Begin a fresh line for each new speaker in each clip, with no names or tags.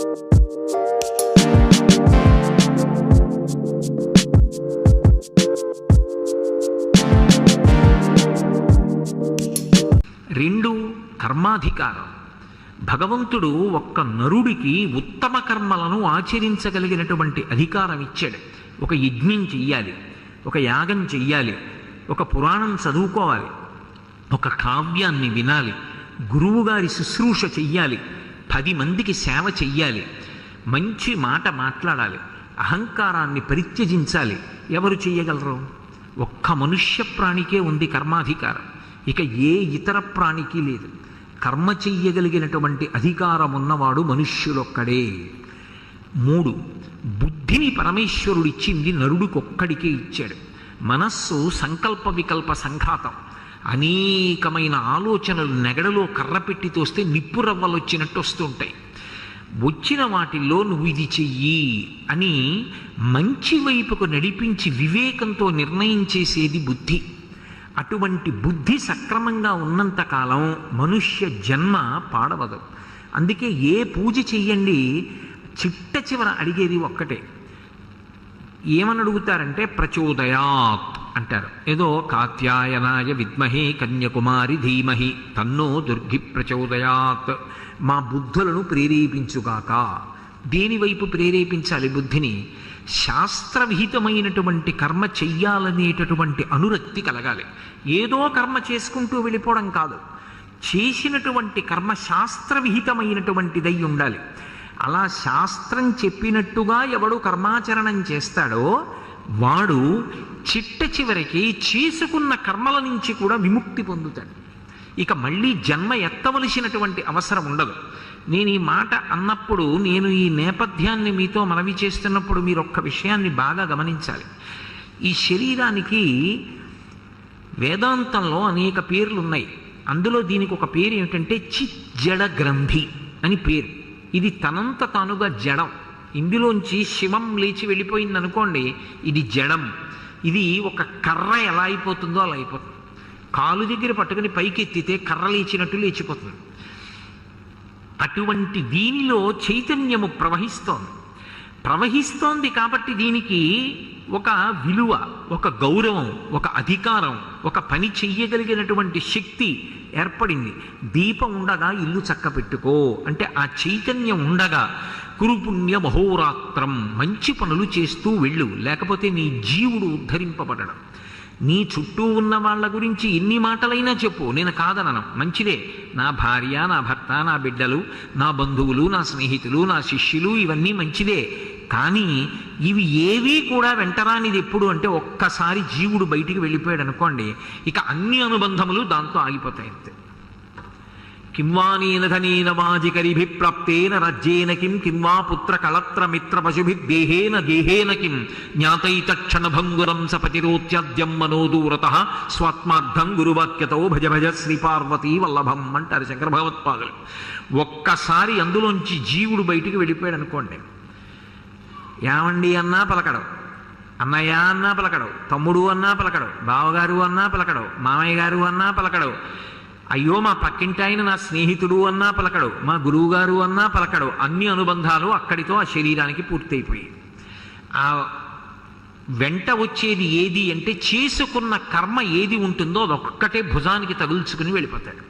రెండు కర్మాధికారం. భగవంతుడు ఒక్క నరుడికి ఉత్తమ కర్మలను ఆచరించగలిగినటువంటి అధికారం ఇచ్చాడు. ఒక యజ్ఞం చెయ్యాలి ఒక యాగం చెయ్యాలి ఒక పురాణం చదువుకోవాలి ఒక కావ్యాన్ని వినాలి గురువుగారి శుశ్రూష చెయ్యాలి పది మందికి సేవ చెయ్యాలి. మంచి మాట మాట్లాడాలి. అహంకారాన్ని పరిత్యజించాలి. ఎవరు చెయ్యగలరు? ఒక్క మనుష్య ప్రాణికే ఉంది కర్మాధికారం. ఇక ఏ ఇతర ప్రాణికి లేదు. కర్మ చెయ్యగలిగినటువంటి అధికారం ఉన్నవాడు మనుష్యులొక్కడే. మూడు బుద్ధిని పరమేశ్వరుడిచ్చింది నరుడికొక్కడికే ఇచ్చాడు. మనస్సు సంకల్ప వికల్ప సంఘాతం. అనేకమైన ఆలోచనలు నెగడలో కర్ర పెట్టి తోస్తే నిప్పు రవ్వలు వచ్చినట్టు వస్తుంటాయి వచ్చిన వాటిల్లో నువ్వు ఇది చెయ్యి అని మంచి వైపుకు నడిపించి వివేకంతో నిర్ణయం చేసేది బుద్ధి. అటువంటి బుద్ధి సక్రమంగా ఉన్నంతకాలం మనుష్య జన్మ పాడవదు. అందుకే ఏ పూజ చెయ్యండి చిట్ట చివర అడిగేది ఒక్కటే. ఏమని అడుగుతారంటే ప్రచోదయాత్. అంటారు. ఏదో కాత్యాయనాయ విద్మహే కన్యకుమారి ధీమహి తన్నో దుర్గి ప్రచోదయాత్. మా బుద్ధులను ప్రేరేపించుగాక. దేనివైపు ప్రేరేపించాలి బుద్ధిని. శాస్త్రవిహితమైనటువంటి కర్మ చెయ్యాలనేటటువంటి అనురక్తి కలగాలి. ఏదో కర్మ చేసుకుంటూ వెళ్ళిపోవడం కాదు. చేసినటువంటి కర్మ శాస్త్రవిహితమైనటువంటిదై ఉండాలి. అలా శాస్త్రం చెప్పినట్టుగా ఎవడు కర్మాచరణం చేస్తాడో వాడు చిట్ట చివరికి చేసుకున్న కర్మల నుంచి కూడా విముక్తి పొందుతాడు. ఇక మళ్ళీ జన్మ ఎత్తవలసినటువంటి అవసరం ఉండదు. నేను ఈ మాట అన్నప్పుడు నేను ఈ నేపథ్యాన్ని మీతో మనవి చేస్తున్నప్పుడు మీరు ఒక్క విషయాన్ని బాగా గమనించాలి. ఈ శరీరానికి వేదాంతంలో అనేక పేర్లు ఉన్నాయి అందులో దీనికి ఒక పేరు ఏమిటంటే చిజ్జడ గ్రంథి అని పేరు. ఇది తనంత తానుగా జడం. ఇందులోంచి శివం లేచి వెళ్ళిపోయింది అనుకోండి ఇది జడం. ఇది ఒక కర్ర ఎలా అయిపోతుందో అలా అయిపోతుంది. కాలు దగ్గర పట్టుకుని పైకి ఎత్తితే కర్ర లేచినట్టు లేచిపోతుంది. అటువంటి దీనిలో చైతన్యము ప్రవహిస్తోంది. ప్రవహిస్తోంది కాబట్టి దీనికి ఒక విలువ ఒక గౌరవం ఒక అధికారం ఒక పని చెయ్యగలిగినటువంటి శక్తి ఏర్పడింది. దీపం ఉండగా ఇల్లు చక్క పెట్టుకో అంటే ఆ చైతన్యం ఉండగా కురుపుణ్య మహోరాత్రం మంచి పనులు చేస్తూ వెళ్ళు. లేకపోతే నీ జీవుడు ఉద్ధరింపబడడం. నీ చుట్టూ ఉన్న వాళ్ళ గురించి ఎన్ని మాటలైనా చెప్పు. నేను కాదనను. మంచిదే. నా భార్య నా భర్త నా బిడ్డలు నా బంధువులు నా స్నేహితులు నా శిష్యులు ఇవన్నీ మంచిదే. కానీ ఇవి ఏవీ కూడా వెంటరానిది ఎప్పుడు అంటే ఒక్కసారి జీవుడు బయటికి వెళ్ళిపోయాడు అనుకోండి ఇక అన్ని అనుబంధములు దాంతో ఆగిపోతాయి అంతే. కింవానేన ధనేన వాజికరిభి ప్రాప్తేన రజ్యేన కిం కింవా పుత్ర కళత్ర మిత్ర పశుభిర్దేహేన దేహేన కిం జ్ఞాతైతక్షణ భంగురం సపతిరోత్యద్యం మనోదూరత స్వాత్మార్థం గురువాక్యతో భజ భజ శ్రీపార్వతీ వల్లభం అంటారు శంకర భగవత్పాదులు ఒక్కసారి అందులోంచి జీవుడు బయటికి వెళ్ళిపోయాడు అనుకోండి. ఏమండి అన్నా పలకడం? అన్నయ్య అన్నా పలకడవు తమ్ముడు అన్నా పలకడవు బావగారు అన్నా పలకడవు మామయ్య గారు అన్నా పలకడవు అయ్యో మా పక్కింటి ఆయన నా స్నేహితుడు అన్నా పలకడు మా గురువుగారు అన్నా పలకడు. అన్ని అనుబంధాలు అక్కడితో ఆ శరీరానికి పూర్తయిపోయి ఆ వెంట వచ్చేది ఏది అంటే చేసుకున్న కర్మ ఏది ఉంటుందో అదొక్కటే భుజానికి తగుల్చుకుని వెళ్ళిపోతాడు.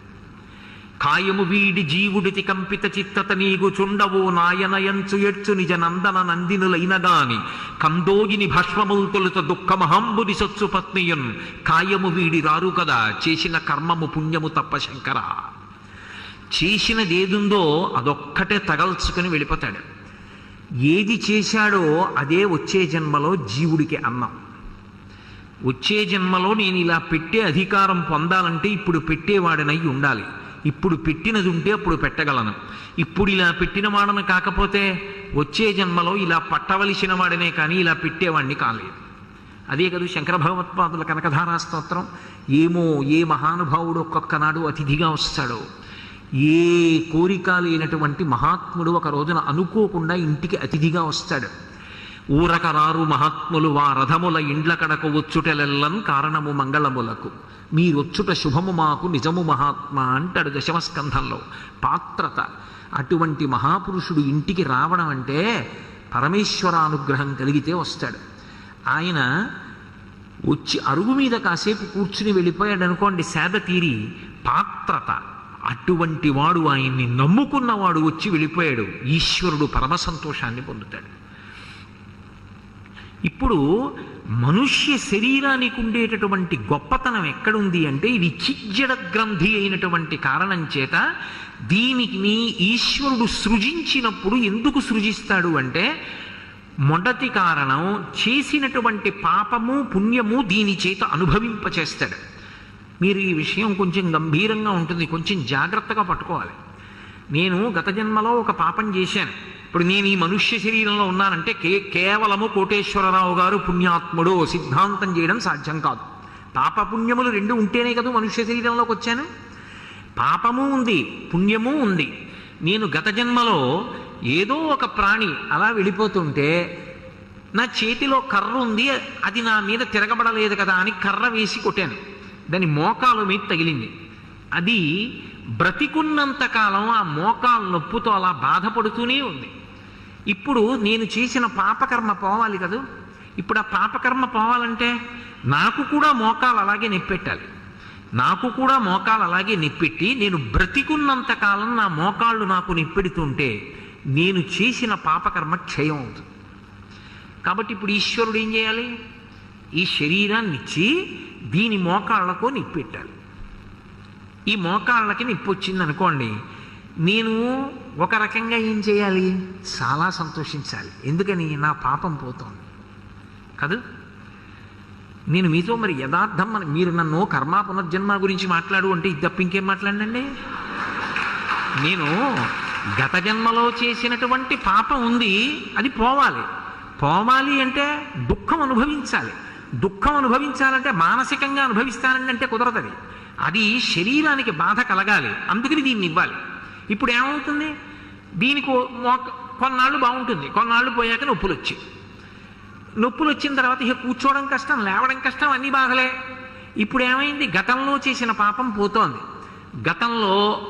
కాయము వీడి జీవుడితి కంపిత చిత్తత నీగు చుండవు నాయనయంచు ఎడ్చు నిజ నందన నందినులైన గాని. కందోగిని భస్మముల్ తొలుత దుఃఖమహంబుని సొచ్చు పత్నియున్. కాయము వీడి రారు కదా చేసిన కర్మము పుణ్యము తప్ప శంకర. చేసినదేదుందో అదొక్కటే తగల్చుకుని వెళ్ళిపోతాడు. ఏది చేశాడో అదే వచ్చే జన్మలో జీవుడికి అన్నం. వచ్చే జన్మలో నేను ఇలా పెట్టే అధికారం పొందాలంటే ఇప్పుడు పెట్టేవాడినై ఉండాలి. ఇప్పుడు పెట్టినది ఉంటే అప్పుడు పెట్టగలను. ఇప్పుడు ఇలా పెట్టిన వాడని కాకపోతే వచ్చే జన్మలో ఇలా పట్టవలసిన వాడినే కానీ ఇలా పెట్టేవాడిని కాలేదు. అదే కదా శంకర భగవత్పాదుల కనకధారా స్తోత్రం. ఏమో ఏ మహానుభావుడు ఒక్కొక్కనాడు అతిథిగా వస్తాడో. ఏ కోరిక లేనటువంటి మహాత్ముడు ఒక రోజున అనుకోకుండా ఇంటికి అతిథిగా వస్తాడు. ఊరకరారు మహాత్ములు వా రథముల ఇండ్ల కడకు వచ్చుటెలెల్లన్ కారణము మంగళములకు. మీరొచ్చుట శుభము మాకు నిజము మహాత్మా అంటాడు దశమస్కంధంలో. పాత్రత అటువంటి మహాపురుషుడు ఇంటికి రావడం అంటే పరమేశ్వరానుగ్రహం కలిగితే వస్తాడు. ఆయన వచ్చి అరుగు మీద కాసేపు కూర్చుని వెళ్ళిపోయాడు అనుకోండి సేద తీరి పాత్రత అటువంటి వాడు ఆయన్ని నమ్ముకున్నవాడు వచ్చి వెళ్ళిపోయాడు. ఈశ్వరుడు పరమ సంతోషాన్ని పొందుతాడు. ఇప్పుడు మనుష్య శరీరానికి ఉండేటటువంటి గొప్పతనం ఎక్కడుంది అంటే ఇది చిజ్జడ గ్రంథి అయినటువంటి కారణం చేత దీనికి ఈశ్వరుడు సృజించినప్పుడు ఎందుకు సృజిస్తాడు అంటే మొదటి కారణం చేసినటువంటి పాపము పుణ్యము దీని చేత అనుభవింపచేస్తాడు. మీరు ఈ విషయం కొంచెం గంభీరంగా ఉంటుంది కొంచెం జాగ్రత్తగా పట్టుకోవాలి. నేను గత జన్మలో ఒక పాపం చేశాను. ఇప్పుడు నేను ఈ మనుష్య శరీరంలో ఉన్నానంటే కే కేవలము కోటేశ్వరరావు గారు పుణ్యాత్ముడు సిద్ధాంతం చేయడం సాధ్యం కాదు. పాప పుణ్యములు రెండు ఉంటేనే కదా మనుష్య శరీరంలోకి వచ్చాను. పాపము ఉంది పుణ్యము ఉంది. నేను గత జన్మలో ఏదో ఒక ప్రాణి అలా వెళ్ళిపోతుంటే నా చేతిలో కర్ర ఉంది అది నా మీద తిరగబడలేదు కదా అని కర్ర వేసి కొట్టాను. దాని మోకాలు మీద తగిలింది. అది బ్రతికున్నంత కాలం ఆ మోకాలు నొప్పుతో అలా బాధపడుతూనే ఉంది. ఇప్పుడు నేను చేసిన పాపకర్మ పోవాలి కదా? ఇప్పుడు ఆ పాపకర్మ పోవాలంటే నాకు కూడా మోకాలు అలాగే నెప్పెట్టాలి. నాకు కూడా మోకాలు అలాగే నిప్పెట్టి నేను బ్రతికున్నంత కాలం నా మోకాళ్ళు నాకు నిప్పెడుతుంటే నేను చేసిన పాపకర్మ క్షయం అవుతుంది. కాబట్టి ఇప్పుడు ఈశ్వరుడు ఏం చేయాలి? ఈ శరీరాన్ని ఇచ్చి దీని మోకాళ్ళకు నిప్పెట్టాలి. ఈ మోకాళ్ళకి నిప్పొచ్చింది అనుకోండి నేను ఒక రకంగా ఏం చేయాలి? చాలా సంతోషించాలి. ఎందుకని? నా పాపం పోతోంది. కాదు? నేను మీతో మరి యథార్థం అని మీరు నన్ను కర్మ పునర్జన్మ గురించి మాట్లాడు అంటే ఇది తప్ప ఇంకేం మాట్లాడండి నేను గత జన్మలో చేసినటువంటి పాపం ఉంది అది పోవాలి. పోవాలి అంటే దుఃఖం అనుభవించాలి. దుఃఖం అనుభవించాలంటే మానసికంగా అనుభవిస్తానండి అంటే కుదరదది. అది శరీరానికి బాధ కలగాలి. అందుకని దీన్ని ఇవ్వాలి. ఇప్పుడు ఏమవుతుంది? దీనికి మోక- కొన్నాళ్ళు బాగుంటుంది. కొన్నాళ్ళు పోయాక నొప్పులు వచ్చాయి నొప్పులు వచ్చిన తర్వాత ఇక కూర్చోవడం కష్టం లేవడం కష్టం అన్నీ బాగలే ఇప్పుడు ఏమైంది? గతంలో చేసిన పాపం పోతోంది. గతంలో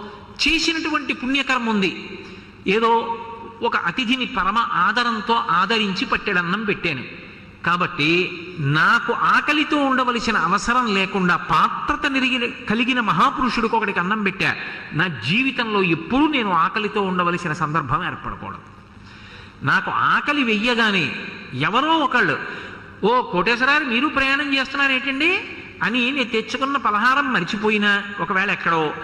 చేసినటువంటి పుణ్యకర్మ ఉంది. ఏదో ఒక అతిథిని పరమ ఆదరంతో ఆదరించి పట్టెడన్నం పెట్టాను. కాబట్టి నాకు ఆకలితో ఉండవలసిన అవసరం లేకుండా పాత్రత నిరిగిన కలిగిన మహాపురుషుడికి ఒకడికి అన్నం పెట్టా. నా జీవితంలో ఎప్పుడూ నేను ఆకలితో ఉండవలసిన సందర్భం ఏర్పడకూడదు. నాకు ఆకలి వెయ్యగానే ఎవరో ఒకళ్ళు ఓ కోటేశ్వరారు మీరు ప్రయాణం చేస్తున్నారు ఏంటండి అని నేను తెచ్చుకున్న పలహారం మర్చిపోయినా. ఒకవేళ ఎక్కడో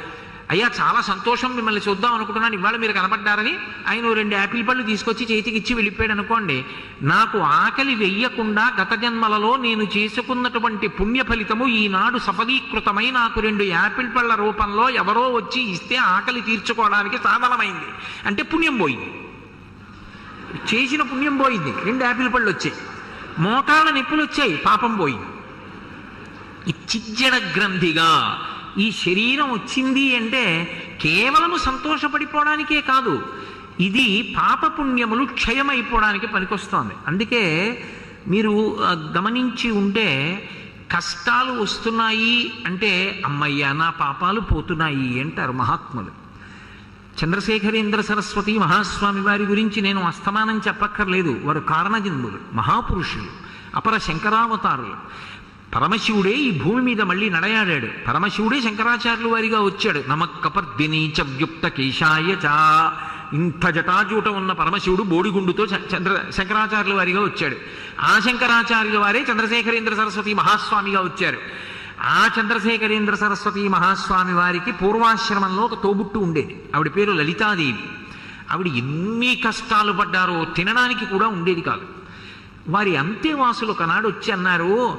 అయ్యా చాలా సంతోషం మిమ్మల్ని చూద్దాం అనుకుంటున్నాను. ఇవాళ మీరు కనబడ్డారని ఆయన రెండు యాపిల్ పళ్ళు తీసుకొచ్చి చేతికి ఇచ్చి వెళ్ళిపోయాడు అనుకోండి. నాకు ఆకలి వెయ్యకుండా గత జన్మలలో నేను చేసుకున్నటువంటి పుణ్య ఫలితము ఈనాడు సఫలీకృతమై నాకు రెండు యాపిల్ పళ్ళ రూపంలో ఎవరో వచ్చి ఇస్తే ఆకలి తీర్చుకోవడానికి సాధనమైంది. అంటే పుణ్యం పోయింది. చేసిన పుణ్యం పోయింది. రెండు యాపిల్ పళ్ళు వచ్చాయి. మోకాళ్ళ నొప్పులు వచ్చాయి. పాపం పోయింది. చిజ్జడ గ్రంథిగా ఈ శరీరం వచ్చింది అంటే కేవలము సంతోషపడిపోవడానికే కాదు ఇది పాపపుణ్యములు క్షయమైపోవడానికి పనికొస్తోంది. అందుకే మీరు గమనించి ఉంటే కష్టాలు వస్తున్నాయి అంటే అమ్మయ్య నా పాపాలు పోతున్నాయి అంటారు మహాత్ములు. చంద్రశేఖరేంద్ర సరస్వతి మహాస్వామి వారి గురించి నేను అస్తమానం చెప్పక్కర్లేదు. వారు కారణజన్ములు మహాపురుషులు అపర శంకరావతారులు. పరమశివుడే ఈ భూమి మీద మళ్ళీ నడయాడాడు. పరమశివుడే శంకరాచార్యులు వారిగా వచ్చాడు. నమక్కపర్దిని చవ్యుక్త కేశాయ చా. ఇంత జటాజూట ఉన్న పరమశివుడు బోడిగుండుతో చంద్ర శంకరాచార్యుల వారిగా వచ్చాడు. ఆ శంకరాచార్యుల వారే చంద్రశేఖరేంద్ర సరస్వతి మహాస్వామిగా వచ్చారు. ఆ చంద్రశేఖరేంద్ర సరస్వతి మహాస్వామి వారికి పూర్వాశ్రమంలో ఒక తోబుట్టు ఉండేది. ఆవిడ పేరు లలితాదేవి. ఆవిడ ఎన్ని కష్టాలు పడ్డారో తినడానికి కూడా ఉండేది కాదు. వారి అంతేవాసులు ఒకనాడు వచ్చి అన్నారు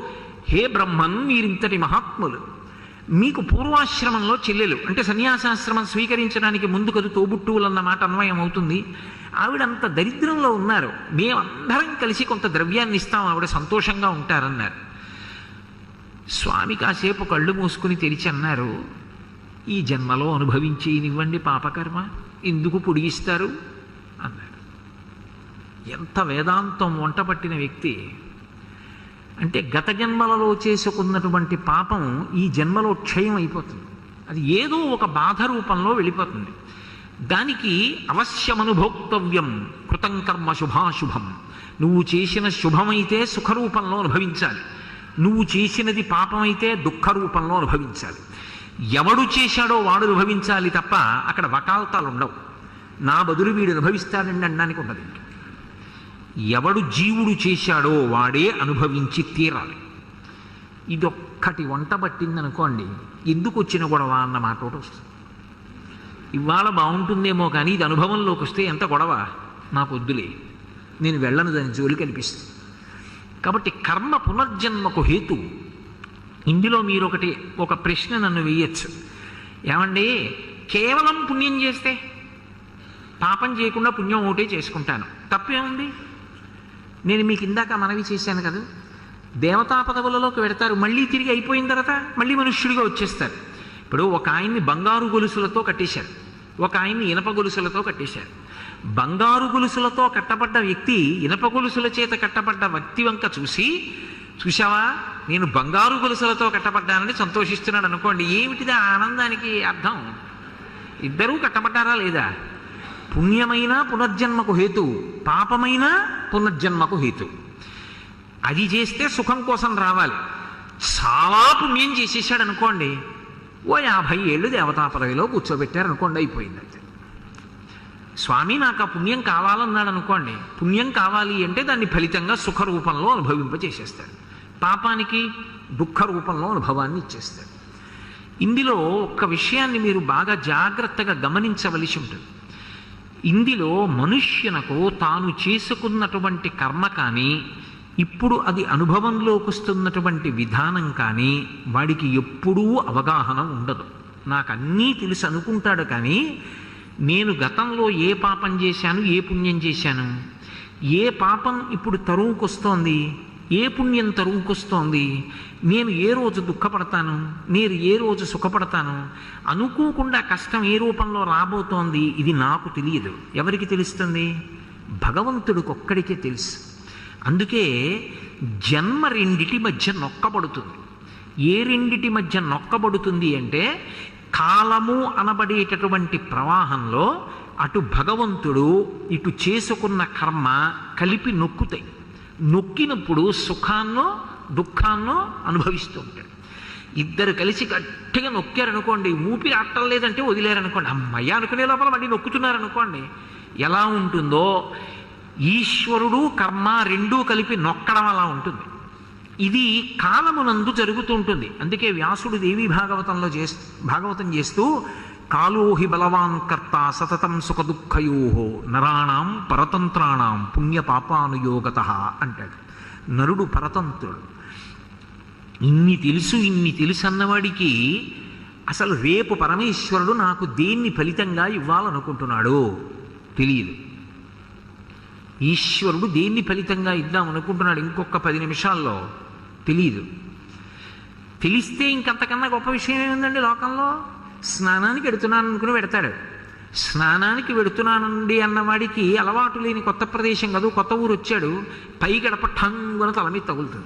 హే బ్రహ్మన్ మీరింతటి మహాత్ములు. మీకు పూర్వాశ్రమంలో చెల్లెలు అంటే సన్యాసాశ్రమం స్వీకరించడానికి ముందు కదు తోబుట్టువులన్న మాట అన్వయం అవుతుంది. ఆవిడంత దరిద్రంలో ఉన్నారు. మేమందరం కలిసి కొంత ద్రవ్యాన్ని ఇస్తాం ఆవిడ సంతోషంగా ఉంటారన్నారు. స్వామి కాసేపు కళ్ళు మూసుకుని తెరిచి అన్నారు ఈ జన్మలో అనుభవించేనివ్వండి పాపకర్మ ఎందుకు పొడిగిస్తారు అన్నారు. ఎంత వేదాంతం వంట పట్టిన వ్యక్తి. అంటే గత జన్మలలో చేసుకున్నటువంటి పాపం ఈ జన్మలో క్షయం అయిపోతుంది. అది ఏదో ఒక బాధ రూపంలో వెళ్ళిపోతుంది. దానికి అవశ్యమనుభోక్తవ్యం కృతం కర్మ శుభాశుభం. నువ్వు చేసిన శుభమైతే సుఖరూపంలో అనుభవించాలి. నువ్వు చేసినది పాపమైతే దుఃఖ రూపంలో అనుభవించాలి. ఎవడు చేశాడో వాడు అనుభవించాలి తప్ప అక్కడ వకాల్తాలు ఉండవు నా బదులు వీడు అనుభవిస్తాడండి అనడానికి ఉండదు ఎవడు జీవుడు చేశాడో వాడే అనుభవించి తీరాలి. ఇదొక్కటి వంట పట్టిందనుకోండి ఎందుకు వచ్చిన గొడవ అన్న మాట ఒకటి వస్తుంది. ఇవాళ బాగుంటుందేమో కానీ ఇది అనుభవంలోకి వస్తే ఎంత గొడవ? నాకు వద్దులే. నేను వెళ్ళను దాని జోలికి అనిపిస్తుంది. కాబట్టి కర్మ పునర్జన్మకు హేతు. ఇందులో మీరు ఒకటి ఒక ప్రశ్న నన్ను వేయచ్చు. ఏమండి కేవలం పుణ్యం చేస్తే? పాపం చేయకుండా పుణ్యం ఒకటే చేసుకుంటాను. తప్పేముంది? నేను మీకు ఇందాక మనవి చేశాను కదా. దేవతా పదవులలోకి పెడతారు మళ్ళీ తిరిగి అయిపోయిన తర్వాత మళ్ళీ మనుష్యుడిగా వచ్చేస్తారు. ఇప్పుడు ఒక ఆయన్ని బంగారు గొలుసులతో కట్టేశారు. ఒక ఆయన్ని ఇనప గొలుసులతో కట్టేశారు. బంగారు గొలుసులతో కట్టబడ్డ వ్యక్తి ఇనప గొలుసుల చేత కట్టబడ్డ వ్యక్తి వంక చూసి చూశావా? నేను బంగారు గొలుసులతో కట్టబడ్డానని సంతోషిస్తున్నాడు అనుకోండి ఏమిటిది ఆనందానికి అర్థం? ఇద్దరూ కట్టబడ్డారా లేదా? పుణ్యమైన పునర్జన్మకు హేతు పాపమైన పునర్జన్మకు హేతు. అది చేస్తే సుఖం కోసం రావాలి. చాలా పుణ్యం చేసేసాడు అనుకోండి ఓ యాభై ఏళ్ళు దేవతా పదవిలో కూర్చోబెట్టారు అనుకోండి అయిపోయింది అంతే స్వామి నాకు ఆ పుణ్యం కావాలన్నాడు అనుకోండి పుణ్యం కావాలి అంటే దాన్ని ఫలితంగా సుఖ రూపంలో అనుభవింపచేసేస్తాడు. పాపానికి దుఃఖ రూపంలో అనుభవాన్ని ఇచ్చేస్తాడు. ఇందులో ఒక్క విషయాన్ని మీరు బాగా జాగ్రత్తగా గమనించవలసి ఉంటుంది. ఇందులో మనుష్యునకు తాను చేసుకున్నటువంటి కర్మ కానీ ఇప్పుడు అది అనుభవంలోకి వస్తున్నటువంటి విధానం కానీ వాడికి ఎప్పుడూ అవగాహన ఉండదు. నాకు అన్నీ తెలుసు అనుకుంటాడు కానీ నేను గతంలో ఏ పాపం చేశాను ఏ పుణ్యం చేశాను? ఏ పాపం ఇప్పుడు తరువుకొస్తోంది? ఏ పుణ్యం తరువుకొస్తోంది? నేను ఏ రోజు దుఃఖపడతాను? నేను ఏ రోజు సుఖపడతాను? అనుకోకుండా కష్టం ఏ రూపంలో రాబోతోంది? ఇది నాకు తెలియదు. ఎవరికి తెలుస్తుంది? భగవంతుడికి ఒక్కడికే తెలుసు. అందుకే జన్మ రెండిటి మధ్య నొక్కబడుతుంది. ఏ రెండిటి మధ్య నొక్కబడుతుంది అంటే కాలము అనబడేటటువంటి ప్రవాహంలో అటు భగవంతుడు ఇటు చేసుకున్న కర్మ కలిపి నొక్కుతాయి. నొక్కినప్పుడు సుఖాన్నో దుఃఖాన్నో అనుభవిస్తూ ఉంటాడు ఇద్దరు కలిసి గట్టిగా నొక్కారనుకోండి ఊపిరి ఆడటం లేదంటే వదిలేరనుకోండి అమ్మయ్య అనుకునే లోపల మళ్ళీ నొక్కుతున్నారనుకోండి ఎలా ఉంటుందో ఈశ్వరుడు కర్మ రెండూ కలిపి నొక్కడం అలా ఉంటుంది. ఇది కాలమునందు జరుగుతూ ఉంటుంది. అందుకే వ్యాసుడు దేవి భాగవతంలో చేస్తూ భాగవతం చేస్తూ కాలోహి బలవాన్ కర్త సతతం సుఖ దుఃఖయో నరాణం పరతంత్రాణం పుణ్యపాపానుయోగత అంటాడు. నరుడు పరతంత్రుడు. ఇన్ని తెలుసు ఇన్ని తెలుసు అన్నవాడికి అసలు రేపు పరమేశ్వరుడు నాకు దేన్ని ఫలితంగా ఇవ్వాలనుకుంటున్నాడు తెలియదు. ఈశ్వరుడు దేన్ని ఫలితంగా ఇద్దామనుకుంటున్నాడు ఇంకొక పది నిమిషాల్లో తెలియదు. తెలిస్తే ఇంకంతకన్నా గొప్ప విషయం ఏముందండి లోకంలో? స్నానానికి వెడుతున్నాను అనుకుని పెడతాడు. స్నానానికి వెడుతున్నానండి అన్నవాడికి అలవాటు లేని కొత్త ప్రదేశం కాదు కొత్త ఊరు వచ్చాడు. పై గడప ఠంగున తల మీద తగులుతుంది.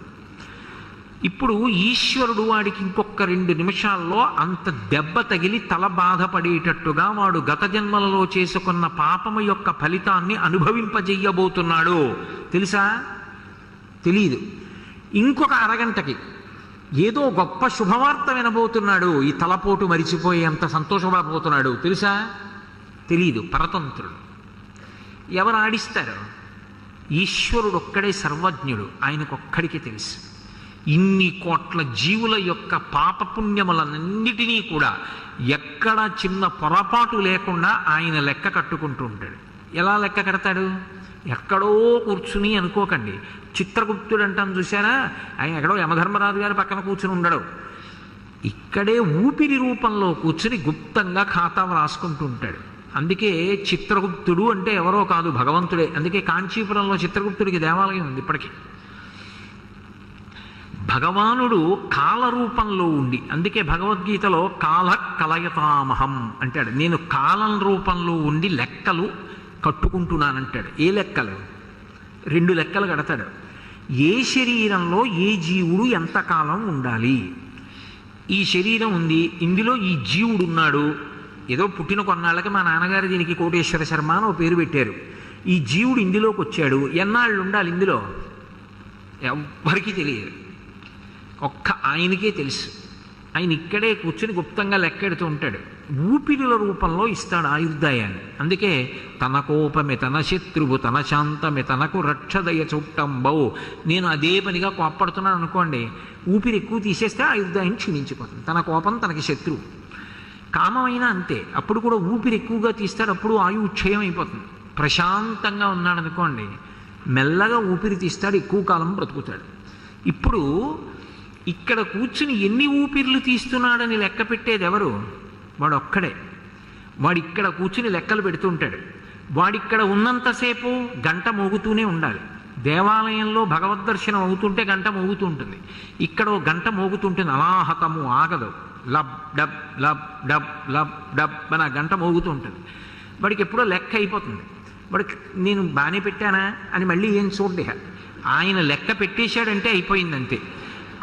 ఇప్పుడు ఈశ్వరుడు వాడికి ఇంకొక రెండు నిమిషాల్లో అంత దెబ్బ తగిలి తల బాధపడేటట్టుగా వాడు గత జన్మలలో చేసుకున్న పాపము యొక్క ఫలితాన్ని అనుభవింపజెయ్యబోతున్నాడు తెలుసా? తెలియదు ఇంకొక అరగంటకి ఏదో గొప్ప శుభవార్త వినబోతున్నాడు. ఈ తలపోటు మరిచిపోయి అంత సంతోషపడబోతున్నాడు. తెలుసా? తెలీదు. పరతంత్రుడు. ఎవరు ఆడిస్తారు? ఈశ్వరుడు ఒక్కడే సర్వజ్ఞుడు. ఆయనకొక్కడికి తెలుసు. ఇన్ని కోట్ల జీవుల యొక్క పాపపుణ్యములన్నిటినీ కూడా ఎక్కడ చిన్న పొరపాటు లేకుండా ఆయన లెక్క కట్టుకుంటూ ఉంటాడు. ఎలా లెక్క కడతాడు? ఎక్కడో కూర్చుని అనుకోకండి. చిత్రగుప్తుడు అంటాను చూసారా ఆయన ఎక్కడో యమధర్మరాజు గారి పక్కన కూర్చుని ఉండడు. ఇక్కడే ఊపిరి రూపంలో కూర్చుని గుప్తంగా ఖాతా వ్రాసుకుంటూ ఉంటాడు. అందుకే చిత్రగుప్తుడు అంటే ఎవరో కాదు భగవంతుడే. అందుకే కాంచీపురంలో చిత్రగుప్తుడికి దేవాలయం ఉంది ఇప్పటికీ. భగవానుడు కాలరూపంలో ఉండి అందుకే భగవద్గీతలో కాల కలయతామహం అంటాడు. నేను కాలం రూపంలో ఉండి లెక్కలు కట్టుకుంటున్నానంటాడు. ఏ లెక్కలు? రెండు లెక్కలు కడతాడు. ఏ శరీరంలో ఏ జీవుడు ఎంతకాలం ఉండాలి? ఈ శరీరం ఉంది ఇందులో ఈ జీవుడు ఉన్నాడు. ఏదో పుట్టిన కొన్నాళ్ళకి మా నాన్నగారు దీనికి కోటేశ్వర శర్మ అని ఓ పేరు పెట్టారు. ఈ జీవుడు ఇందులోకి వచ్చాడు. ఎన్నాళ్ళు ఉండాలి ఇందులో? ఎవ్వరికీ తెలియదు. ఒక్క ఆయనకే తెలుసు. ఆయన ఇక్కడే కూర్చుని గుప్తంగా లెక్కెడుతూ ఉంటాడు. ఊపిరిల రూపంలో ఇస్తాడు ఆయుర్దాయాన్ని. అందుకే తన కోపమే తన శత్రువు తన శాంతమే తనకు రక్షదయ చుట్టంబౌ. నేను అదే పనిగా కోప్పడుతున్నాను అనుకోండి ఊపిరి ఎక్కువ తీసేస్తే ఆయుర్దాయం క్షీణించిపోతుంది. తన కోపం తనకి శత్రువు. కామమైనా అంతే. అప్పుడు కూడా ఊపిరి ఎక్కువగా తీస్తాడు అప్పుడు ఆయువు క్షయం అయిపోతుంది ప్రశాంతంగా ఉన్నాడు అనుకోండి మెల్లగా ఊపిరి తీస్తాడు ఎక్కువ కాలం బ్రతుకుతాడు. ఇప్పుడు ఇక్కడ కూర్చుని ఎన్ని ఊపిర్లు తీస్తున్నాడని లెక్క పెట్టేది ఎవరు వాడు ఒక్కడే వాడు ఇక్కడ కూర్చుని లెక్కలు పెడుతుంటాడు. వాడిక్కడ ఉన్నంతసేపు గంట మోగుతూనే ఉండాలి. దేవాలయంలో భగవద్ దర్శనం అవుతుంటే గంట మోగుతూ ఉంటుంది ఇక్కడ ఓ గంట మోగుతుంటుంది అనాహతము ఆగదు. Lub dub lub dub lub dub అని ఆ గంట మోగుతూ ఉంటుంది వాడికి ఎప్పుడో లెక్క అయిపోతుంది. వాడికి నేను బాగానే పెట్టానా? అని మళ్ళీ ఏం చూడ్డే ఆయన లెక్క పెట్టేశాడంటే అయిపోయింది అంతే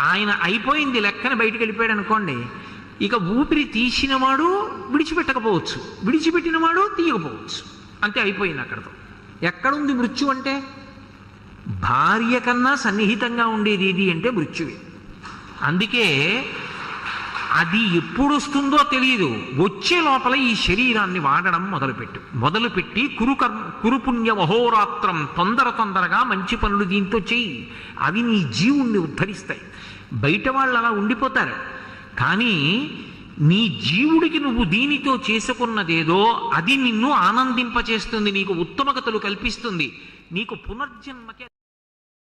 ఆయన అయిపోయింది లెక్కన బయటికి వెళ్ళిపోయాడు అనుకోండి ఇక ఊపిరి తీసినవాడు విడిచిపెట్టకపోవచ్చు. విడిచిపెట్టినవాడు తీయకపోవచ్చు. అంతే అయిపోయింది అక్కడతో. ఎక్కడుంది మృత్యు అంటే? భార్య కన్నా సన్నిహితంగా ఉండేది ఏది అంటే మృత్యువే. అందుకే అది ఎప్పుడు వస్తుందో తెలియదు వచ్చే లోపల ఈ శరీరాన్ని వాడడం మొదలుపెట్టు. మొదలుపెట్టి కురుకర్మ కురుపుణ్య మహోరాత్రం తొందర తొందరగా మంచి పనులు దీంతో చెయ్యి. అవి నీ జీవుణ్ణి ఉద్ధరిస్తాయి. బయట వాళ్ళు అలా ఉండిపోతారు. కానీ నీ జీవుడికి నువ్వు దీనితో చేసుకున్నదేదో అది నిన్ను ఆనందింపచేస్తుంది నీకు ఉత్తమగతలు కల్పిస్తుంది. నీకు పునర్జన్మకే